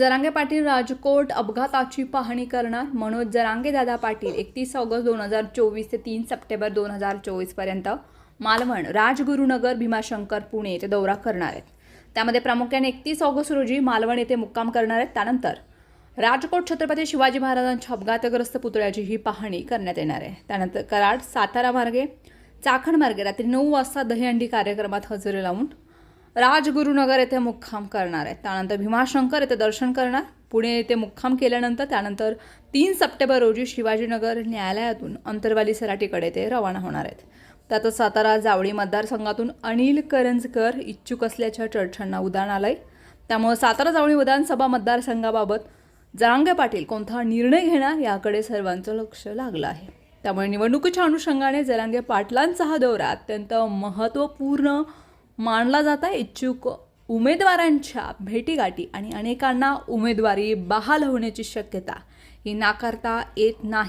जरांगे पाटील राजकोट अपघाताची पाहणी करणार. मनोज जरांगे दादा पाटील एकतीस ऑगस्ट दोन हजार चोवीस ते तीन सप्टेंबर दोन हजार चोवीसपर्यंत मालवण राजगुरुनगर भीमाशंकर पुणे येथे दौरा करणार आहेत. त्यामध्ये प्रामुख्याने एकतीस ऑगस्ट रोजी मालवण येथे मुक्काम करणार आहेत. त्यानंतर राजकोट छत्रपती शिवाजी महाराजांच्या अपघातग्रस्त पुतळ्याची ही पाहणी करण्यात येणार आहे. त्यानंतर कराड सातारा मार्गे चाकण मार्गे रात्री नऊ वाजता दहीहंडी कार्यक्रमात हजेरी लावून राजगुरुनगर येथे मुक्काम करणार आहेत. त्यानंतर भीमाशंकर येथे दर्शन करणार. पुणे येथे मुक्काम केल्यानंतर त्यानंतर तीन सप्टेंबर रोजी शिवाजीनगर न्यायालयातून अंतरवाली सराटीकडे ते रवाना होणार आहेत. त्यातच सातारा जावळी मतदारसंघातून अनिल करंजकर इच्छुक असल्याच्या चर्चांना उदाहरण आलंय. त्यामुळे सातारा जावळी विधानसभा मतदारसंघाबाबत जरांगे पाटील कोणता निर्णय घेणार याकडे सर्वांचं लक्ष लागलं आहे. त्यामुळे निवडणुकीच्या अनुषंगाने जरांगे पाटलांचा हा दौरा अत्यंत महत्त्वपूर्ण मानला जाता इच्छुक उमेदवारांच्या भेटीगाठी आणि अनेकांना उमेदवारी बहाल होण्याची शक्यता ही नाकारता येत नाही.